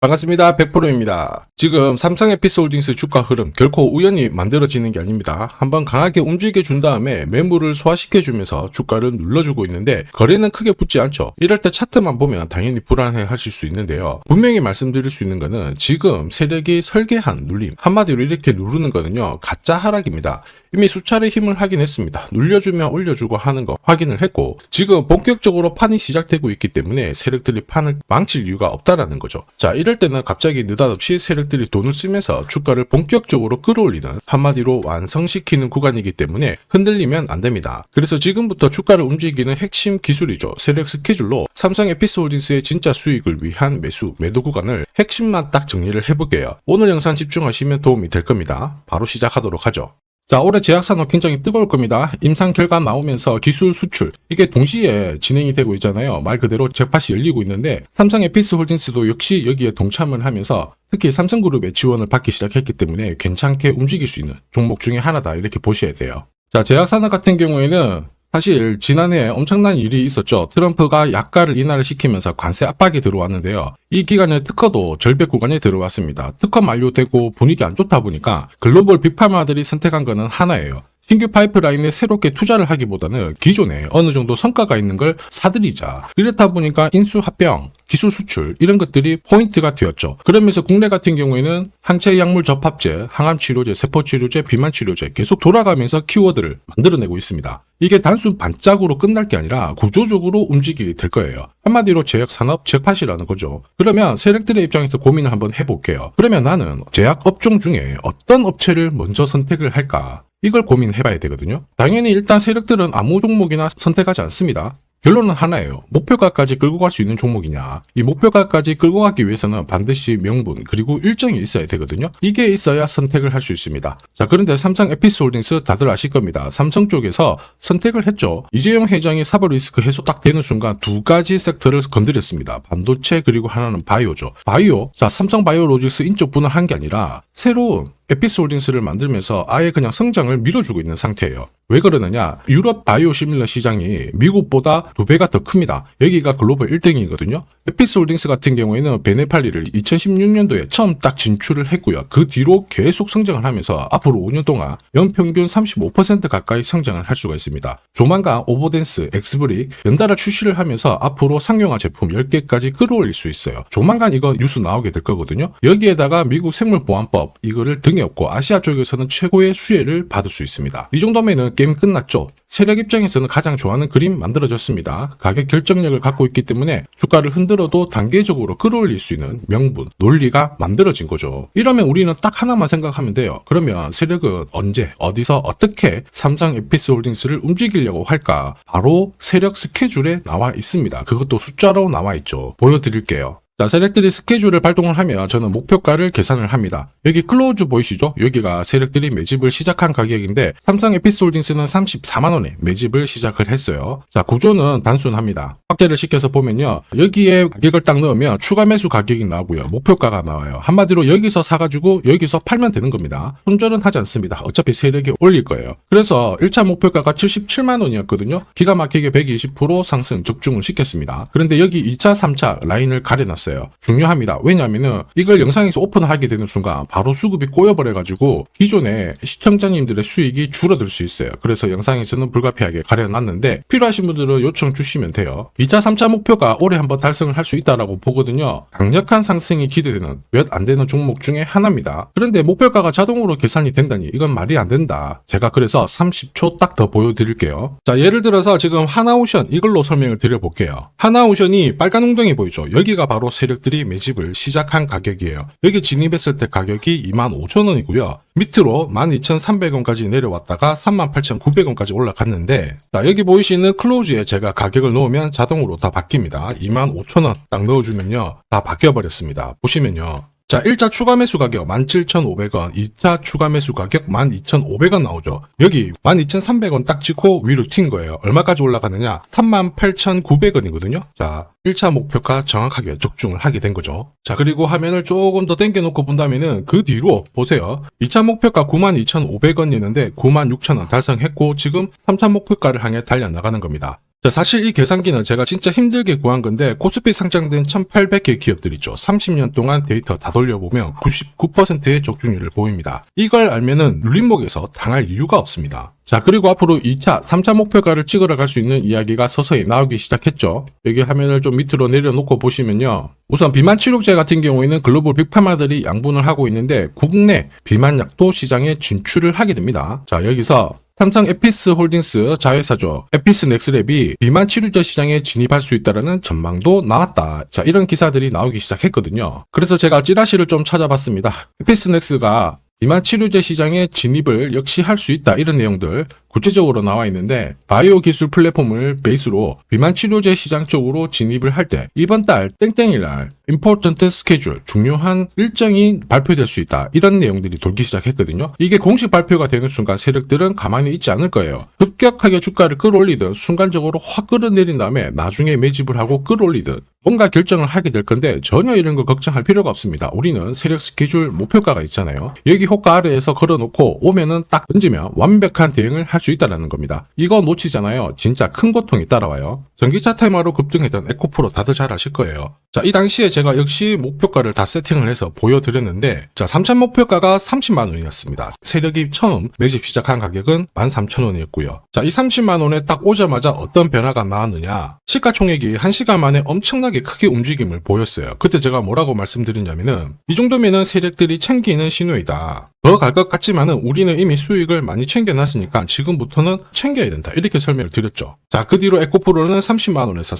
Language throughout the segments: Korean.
반갑습니다. 100%입니다. 지금 삼성 에피스홀딩스 주가 흐름 결코 우연히 만들어지는 게 아닙니다. 한번 강하게 움직여 준 다음에 매물을 소화시켜 주면서 주가를 눌러주고 있는데 거래는 크게 붙지 않죠. 이럴 때 차트만 보면 당연히 불안해 하실 수 있는데요. 분명히 말씀드릴 수 있는 거는 지금 세력이 설계한 눌림 한마디로 이렇게 누르는 거는요. 가짜 하락입니다. 이미 수차례 힘을 확인했습니다. 눌려주면 올려주고 하는 거 확인을 했고 지금 본격적으로 판이 시작되고 있기 때문에 세력들이 판을 망칠 이유가 없다라는 거죠. 자 이럴 때는 갑자기 느닷없이 세력 들이 돈을 쓰면서 주가를 본격적으로 끌어올리는 한마디로 완성시키는 구간이기 때문에 흔들리면 안 됩니다. 그래서 지금부터 주가를 움직이는 핵심 기술이죠. 세력 스케줄로 삼성 에피스홀딩스의 진짜 수익을 위한 매수, 매도 구간을 핵심만 딱 정리를 해볼게요. 오늘 영상 집중하시면 도움이 될 겁니다. 바로 시작하도록 하죠. 자, 올해 제약산업 굉장히 뜨거울 겁니다. 임상 결과 나오면서 기술 수출, 이게 동시에 진행이 되고 있잖아요. 말 그대로 잭팟이 열리고 있는데, 삼성 에피스 홀딩스도 역시 여기에 동참을 하면서 특히 삼성그룹의 지원을 받기 시작했기 때문에 괜찮게 움직일 수 있는 종목 중에 하나다. 이렇게 보셔야 돼요. 자, 제약산업 같은 경우에는 사실 지난해 엄청난 일이 있었죠. 트럼프가 약가를 인하를 시키면서 관세 압박이 들어왔는데요. 이 기간에 특허도 절벽 구간에 들어왔습니다. 특허 만료되고 분위기 안 좋다 보니까 글로벌 빅파마들이 선택한 거는 하나예요. 신규 파이프라인에 새롭게 투자를 하기보다는 기존에 어느 정도 성과가 있는 걸 사들이자. 이렇다 보니까 인수 합병, 기술 수출 이런 것들이 포인트가 되었죠. 그러면서 국내 같은 경우에는 항체 약물 접합제, 항암 치료제, 세포 치료제, 비만 치료제 계속 돌아가면서 키워드를 만들어내고 있습니다. 이게 단순 반짝으로 끝날 게 아니라 구조적으로 움직이게 될 거예요. 한마디로 제약 산업 제팟이라는 거죠. 그러면 세력들의 입장에서 고민을 한번 해볼게요. 그러면 나는 제약 업종 중에 어떤 업체를 먼저 선택을 할까? 이걸 고민해봐야 되거든요. 당연히 일단 세력들은 아무 종목이나 선택하지 않습니다. 결론은 하나예요. 목표가까지 끌고 갈 수 있는 종목이냐. 이 목표가까지 끌고 가기 위해서는 반드시 명분 그리고 일정이 있어야 되거든요. 이게 있어야 선택을 할 수 있습니다. 자 그런데 삼성 에피스홀딩스 다들 아실 겁니다. 삼성 쪽에서 선택을 했죠. 이재용 회장이 사법 리스크 해소 딱 되는 순간 두 가지 섹터를 건드렸습니다. 반도체 그리고 하나는 바이오죠. 바이오. 자 삼성 바이오로직스 인적 분할한 게 아니라 새로운 에피스 홀딩스를 만들면서 아예 그냥 성장을 밀어주고 있는 상태예요. 왜 그러느냐? 유럽 바이오 시밀러 시장이 미국보다 두 배가 더 큽니다. 여기가 글로벌 1등이거든요. 에피스 홀딩스 같은 경우에는 베네팔리를 2016년도에 처음 딱 진출을 했고요. 그 뒤로 계속 성장을 하면서 앞으로 5년 동안 연평균 35% 가까이 성장을 할 수가 있습니다. 조만간 오버댄스, 엑스브릭 연달아 출시를 하면서 앞으로 상용화 제품 10개까지 끌어올릴 수 있어요. 조만간 이거 뉴스 나오게 될 거거든요. 여기에다가 미국 생물보안법 이거를 등에 업고 아시아 쪽에서는 최고의 수혜를 받을 수 있습니다. 이 정도면은 게임 끝났죠. 세력 입장에서는 가장 좋아하는 그림 만들어졌습니다. 가격 결정력을 갖고 있기 때문에 주가를 흔들어도 단계적으로 끌어올릴 수 있는 명분, 논리가 만들어진 거죠. 이러면 우리는 딱 하나만 생각하면 돼요. 그러면 세력은 언제, 어디서, 어떻게 삼성 에피스 홀딩스를 움직이려고 할까? 바로 세력 스케줄에 나와 있습니다. 그것도 숫자로 나와 있죠. 보여드릴게요. 자, 세력들이 스케줄을 발동을 하면 저는 목표가를 계산을 합니다. 여기 클로즈 보이시죠? 여기가 세력들이 매집을 시작한 가격인데 삼성 에피스홀딩스는 34만원에 매집을 시작을 했어요. 자, 구조는 단순합니다. 확대를 시켜서 보면요. 여기에 가격을 딱 넣으면 추가 매수 가격이 나오고요. 목표가가 나와요. 한마디로 여기서 사가지고 여기서 팔면 되는 겁니다. 손절은 하지 않습니다. 어차피 세력이 올릴 거예요. 그래서 1차 목표가가 77만 원이었거든요. 기가 막히게 120% 상승 적중을 시켰습니다. 그런데 여기 2차, 3차 라인을 가려놨어요. 중요합니다. 왜냐하면은 이걸 영상에서 오픈하게 되는 순간 바로 수급이 꼬여버려가지고 기존에 시청자님들의 수익이 줄어들 수 있어요. 그래서 영상에서는 불가피하게 가려놨는데 필요하신 분들은 요청 주시면 돼요. 2차, 3차 목표가 올해 한번 달성을 할 수 있다라고 보거든요. 강력한 상승이 기대되는 몇 안 되는 종목 중에 하나입니다. 그런데 목표가가 자동으로 계산이 된다니 이건 말이 안 된다. 제가 그래서 30초 딱 더 보여드릴게요. 자 예를 들어서 지금 하나오션 이걸로 설명을 드려볼게요. 하나오션이 빨간 웅덩이 보이죠? 여기가 바로 세력들이 매집을 시작한 가격이에요. 여기 진입했을 때 가격이 25,000원이고요. 밑으로 12,300원까지 내려왔다가 38,900원까지 올라갔는데 자 여기 보이시는 클로즈에 제가 가격을 넣으면 자동으로 다 바뀝니다. 25,000원 딱 넣어주면요. 다 바뀌어버렸습니다. 보시면요. 자, 1차 추가 매수 가격 17,500원, 2차 추가 매수 가격 12,500원 나오죠. 여기 12,300원 딱 찍고 위로 튄 거예요. 얼마까지 올라가느냐? 38,900원이거든요. 자, 1차 목표가 정확하게 적중을 하게 된 거죠. 자, 그리고 화면을 조금 더 당겨놓고 본다면은 그 뒤로 보세요. 2차 목표가 92,500원이었는데 96,000원 달성했고 지금 3차 목표가를 향해 달려나가는 겁니다. 자, 사실 이 계산기는 제가 진짜 힘들게 구한 건데 코스피 상장된 1800개 기업들 있죠. 30년 동안 데이터 다 돌려보면 99%의 적중률을 보입니다. 이걸 알면은 눌림목에서 당할 이유가 없습니다. 자, 그리고 앞으로 2차, 3차 목표가를 찍으러 갈 수 있는 이야기가 서서히 나오기 시작했죠. 여기 화면을 좀 밑으로 내려놓고 보시면요. 우선 비만 치료제 같은 경우에는 글로벌 빅파마들이 양분을 하고 있는데 국내 비만약도 시장에 진출을 하게 됩니다. 자, 여기서 삼성 에피스 홀딩스 자회사죠. 에피스 넥스랩이 비만 치료제 시장에 진입할 수 있다라는 전망도 나왔다. 자, 이런 기사들이 나오기 시작했거든요. 그래서 제가 찌라시를 좀 찾아봤습니다. 에피스 넥스가 비만 치료제 시장에 진입을 역시 할 수 있다. 이런 내용들 구체적으로 나와 있는데 바이오 기술 플랫폼을 베이스로 비만 치료제 시장 쪽으로 진입을 할 때 이번 달 땡땡일 날 important schedule 중요한 일정이 발표될 수 있다. 이런 내용들이 돌기 시작했거든요. 이게 공식 발표가 되는 순간 세력들은 가만히 있지 않을 거예요. 급격하게 주가를 끌어올리든 순간적으로 확 끌어내린 다음에 나중에 매집을 하고 끌어올리든 뭔가 결정을 하게 될 건데 전혀 이런 거 걱정할 필요가 없습니다. 우리는 세력 스케줄 목표가가 있잖아요. 여기 호가 아래에서 걸어놓고 오면은 딱 던지면 완벽한 대응을 할수 있다는 겁니다. 이거 놓치잖아요. 진짜 큰 고통이 따라와요. 전기차 테마로 급등했던 에코프로 다들 잘 아실 거예요. 자, 이 당시에 제가 역시 목표가를 다 세팅을 해서 보여드렸는데, 자, 3차 목표가가 30만 원이었습니다. 세력이 처음 매집 시작한 가격은 13,000원이었고요. 자, 이 30만 원에 딱 오자마자 어떤 변화가 나왔느냐? 시가총액이 1시간 만에 엄청나게 크게 움직임을 보였어요. 그때 제가 뭐라고 말씀드렸냐면은, 이 정도면은 세력들이 챙기는 신호이다. 더 갈 것 같지만은 우리는 이미 수익을 많이 챙겨놨으니까 지금부터는 챙겨야 된다. 이렇게 설명을 드렸죠. 자, 그 뒤로 에코프로는 30만원에서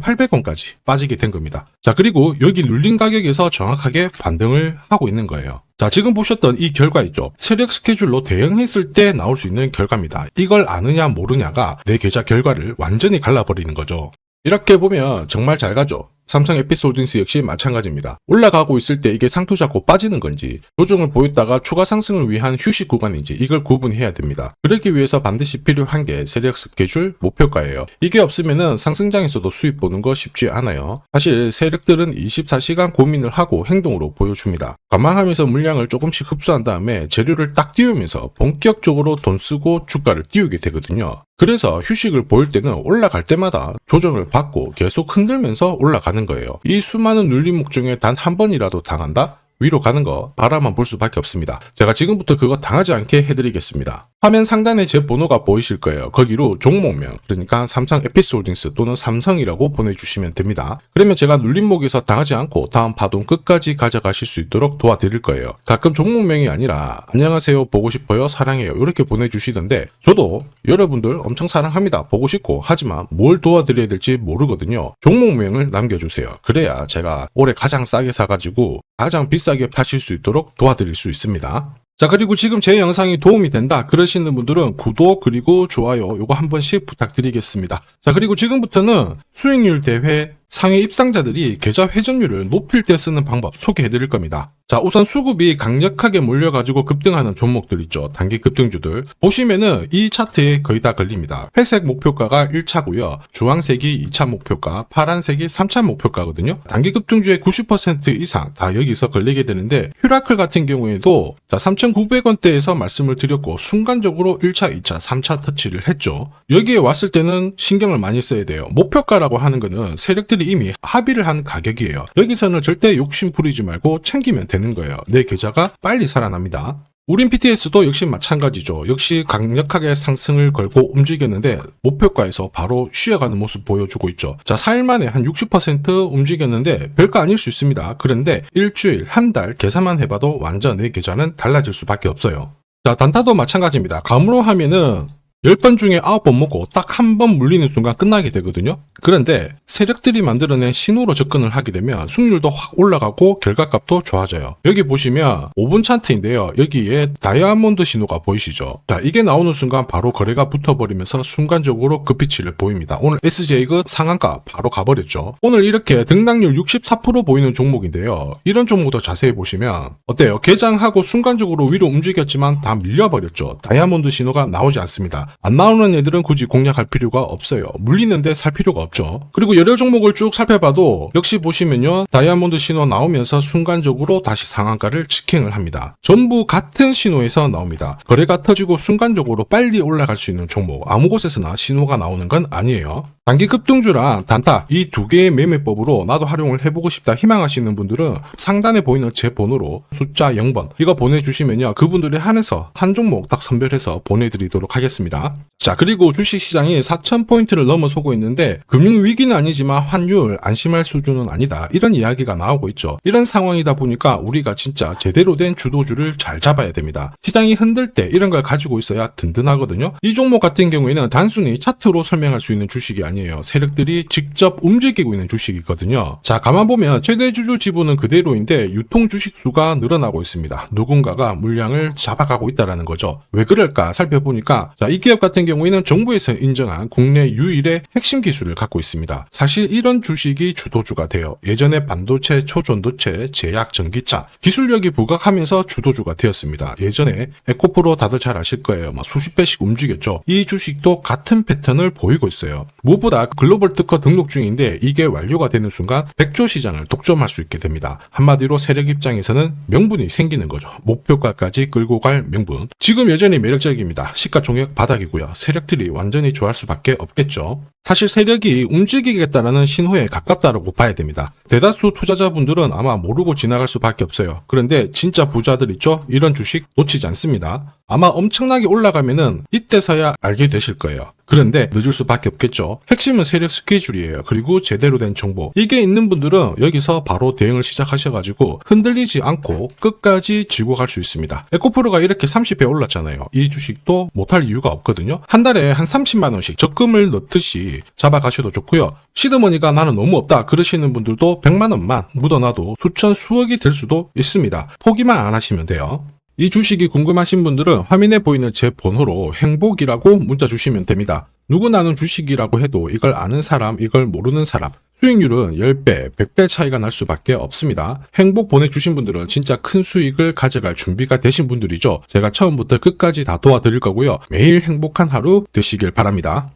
37,800원까지 빠지게 된 겁니다. 자, 그리고 여기 눌린 가격에서 정확하게 반등을 하고 있는 거예요. 자, 지금 보셨던 이 결과 있죠. 세력 스케줄로 대응했을 때 나올 수 있는 결과입니다. 이걸 아느냐 모르냐가 내 계좌 결과를 완전히 갈라버리는 거죠. 이렇게 보면 정말 잘 가죠. 삼성 에피솔딩스 역시 마찬가지입니다. 올라가고 있을 때 이게 상투 잡고 빠지는 건지 조정을 보였다가 추가 상승을 위한 휴식 구간인지 이걸 구분해야 됩니다. 그러기 위해서 반드시 필요한 게 세력 스케줄 목표가예요. 이게 없으면은 상승장에서도 수익 보는 거 쉽지 않아요. 사실 세력들은 24시간 고민을 하고 행동으로 보여줍니다. 감안하면서 물량을 조금씩 흡수한 다음에 재료를 딱 띄우면서 본격적으로 돈 쓰고 주가를 띄우게 되거든요. 그래서 휴식을 보일 때는 올라갈 때마다 조정을 받고 계속 흔들면서 올라가는 거예요. 이 수많은 눌림목 중에 단 한 번이라도 당한다? 위로 가는 거 바라만 볼 수밖에 없습니다. 제가 지금부터 그거 당하지 않게 해드리겠습니다. 화면 상단에 제 번호가 보이실 거예요. 거기로 종목명, 그러니까 삼성 에피솔딩스 또는 삼성이라고 보내주시면 됩니다. 그러면 제가 눌림목에서 당하지 않고 다음 파동 끝까지 가져가실 수 있도록 도와드릴 거예요. 가끔 종목명이 아니라 안녕하세요, 보고 싶어요, 사랑해요 이렇게 보내주시던데 저도 여러분들 엄청 사랑합니다. 보고 싶고 하지만 뭘 도와드려야 될지 모르거든요. 종목명을 남겨주세요. 그래야 제가 올해 가장 싸게 사가지고 가장 비싸게 파실 수 있도록 도와드릴 수 있습니다. 자 그리고 지금 제 영상이 도움이 된다 그러시는 분들은 구독 그리고 좋아요 요거 한 번씩 부탁드리겠습니다. 자 그리고 지금부터는 수익률 대회 상위 입상자들이 계좌 회전율을 높일 때 쓰는 방법 소개해 드릴 겁니다. 자, 우선 수급이 강력하게 몰려가지고 급등하는 종목들 있죠. 단기 급등주들. 보시면은 이 차트에 거의 다 걸립니다. 회색 목표가가 1차고요. 주황색이 2차 목표가, 파란색이 3차 목표가거든요. 단기 급등주의 90% 이상 다 여기서 걸리게 되는데, 휴라클 같은 경우에도 자, 3,900원대에서 말씀을 드렸고, 순간적으로 1차, 2차, 3차 터치를 했죠. 여기에 왔을 때는 신경을 많이 써야 돼요. 목표가라고 하는 거는 세력들이 이미 합의를 한 가격이에요. 여기서는 절대 욕심 부리지 말고 챙기면 되는 거예요. 내 계좌가 빨리 살아납니다. 우린 PTS도 역시 마찬가지죠. 역시 강력하게 상승을 걸고 움직였는데 목표가에서 바로 쉬어가는 모습 보여주고 있죠. 자, 4일 만에 한 60% 움직였는데 별거 아닐 수 있습니다. 그런데 일주일, 한 달 계산만 해봐도 완전 내 계좌는 달라질 수밖에 없어요. 자, 단타도 마찬가지입니다. 감으로 하면은 10번 중에 9번 먹고 딱 한 번 물리는 순간 끝나게 되거든요. 그런데 세력들이 만들어낸 신호로 접근을 하게 되면 승률도 확 올라가고 결과값도 좋아져요. 여기 보시면 5분 차트인데요. 여기에 다이아몬드 신호가 보이시죠? 자, 이게 나오는 순간 바로 거래가 붙어버리면서 순간적으로 급피치를 보입니다. 오늘 SJ가 상한가 바로 가버렸죠. 오늘 이렇게 등락률 64% 보이는 종목인데요. 이런 종목도 자세히 보시면 어때요? 개장하고 순간적으로 위로 움직였지만 다 밀려버렸죠. 다이아몬드 신호가 나오지 않습니다. 안 나오는 애들은 굳이 공략할 필요가 없어요. 물리는데 살 필요가 없죠. 그리고 여러 종목을 쭉 살펴봐도 역시 보시면요. 다이아몬드 신호 나오면서 순간적으로 다시 상한가를 직행을 합니다. 전부 같은 신호에서 나옵니다. 거래가 터지고 순간적으로 빨리 올라갈 수 있는 종목 아무 곳에서나 신호가 나오는 건 아니에요. 단기 급등주랑 단타 이 두 개의 매매법으로 나도 활용을 해보고 싶다 희망하시는 분들은 상단에 보이는 제 번호로 숫자 0번 이거 보내주시면요 그분들에 한해서 한 종목 딱 선별해서 보내드리도록 하겠습니다. 자 그리고 주식시장이 4,000포인트를 넘어서고 있는데 금융위기는 아니지만 환율 안심할 수준은 아니다 이런 이야기가 나오고 있죠. 이런 상황이다 보니까 우리가 진짜 제대로 된 주도주를 잘 잡아야 됩니다. 시장이 흔들 때 이런 걸 가지고 있어야 든든하거든요. 이 종목 같은 경우에는 단순히 차트로 설명할 수 있는 주식이 아니 에요. 세력들이 직접 움직이고 있는 주식이거든요. 자, 가만 보면 최대 주주 지분은 그대로인데 유통 주식 수가 늘어나고 있습니다. 누군가가 물량을 잡아가고 있다라는 거죠. 왜 그럴까 살펴보니까 자, 이 기업 같은 경우에는 정부에서 인정한 국내 유일의 핵심 기술을 갖고 있습니다. 사실 이런 주식이 주도주가 돼요. 예전에 반도체, 초전도체, 제약, 전기차 기술력이 부각하면서 주도주가 되었습니다. 예전에 에코프로 다들 잘 아실 거예요. 막 수십 배씩 움직였죠. 이 주식도 같은 패턴을 보이고 있어요. 무엇보다 글로벌 특허 등록 중인데 이게 완료가 되는 순간 백조 시장을 독점할 수 있게 됩니다. 한마디로 세력 입장에서는 명분이 생기는 거죠. 목표가까지 끌고 갈 명분. 지금 여전히 매력적입니다. 시가총액 바닥이고요. 세력들이 완전히 좋아할 수밖에 없겠죠. 사실 세력이 움직이겠다라는 신호에 가깝다라고 봐야 됩니다. 대다수 투자자분들은 아마 모르고 지나갈 수밖에 없어요. 그런데 진짜 부자들 있죠? 이런 주식 놓치지 않습니다. 아마 엄청나게 올라가면은 이때서야 알게 되실 거예요. 그런데 늦을 수밖에 없겠죠. 핵심은 세력 스케줄이에요. 그리고 제대로 된 정보. 이게 있는 분들은 여기서 바로 대응을 시작하셔가지고 흔들리지 않고 끝까지 쥐고 갈 수 있습니다. 에코프로가 이렇게 30배 올랐잖아요. 이 주식도 못할 이유가 없거든요. 한 달에 한 30만 원씩 적금을 넣듯이 잡아가셔도 좋고요. 시드머니가 나는 너무 없다 그러시는 분들도 100만 원만 묻어놔도 수천 수억이 될 수도 있습니다. 포기만 안 하시면 돼요. 이 주식이 궁금하신 분들은 화면에 보이는 제 번호로 행복이라고 문자 주시면 됩니다. 누구나 아는 주식이라고 해도 이걸 아는 사람, 이걸 모르는 사람, 수익률은 10배, 100배 차이가 날 수밖에 없습니다. 행복 보내주신 분들은 진짜 큰 수익을 가져갈 준비가 되신 분들이죠. 제가 처음부터 끝까지 다 도와드릴 거고요. 매일 행복한 하루 되시길 바랍니다.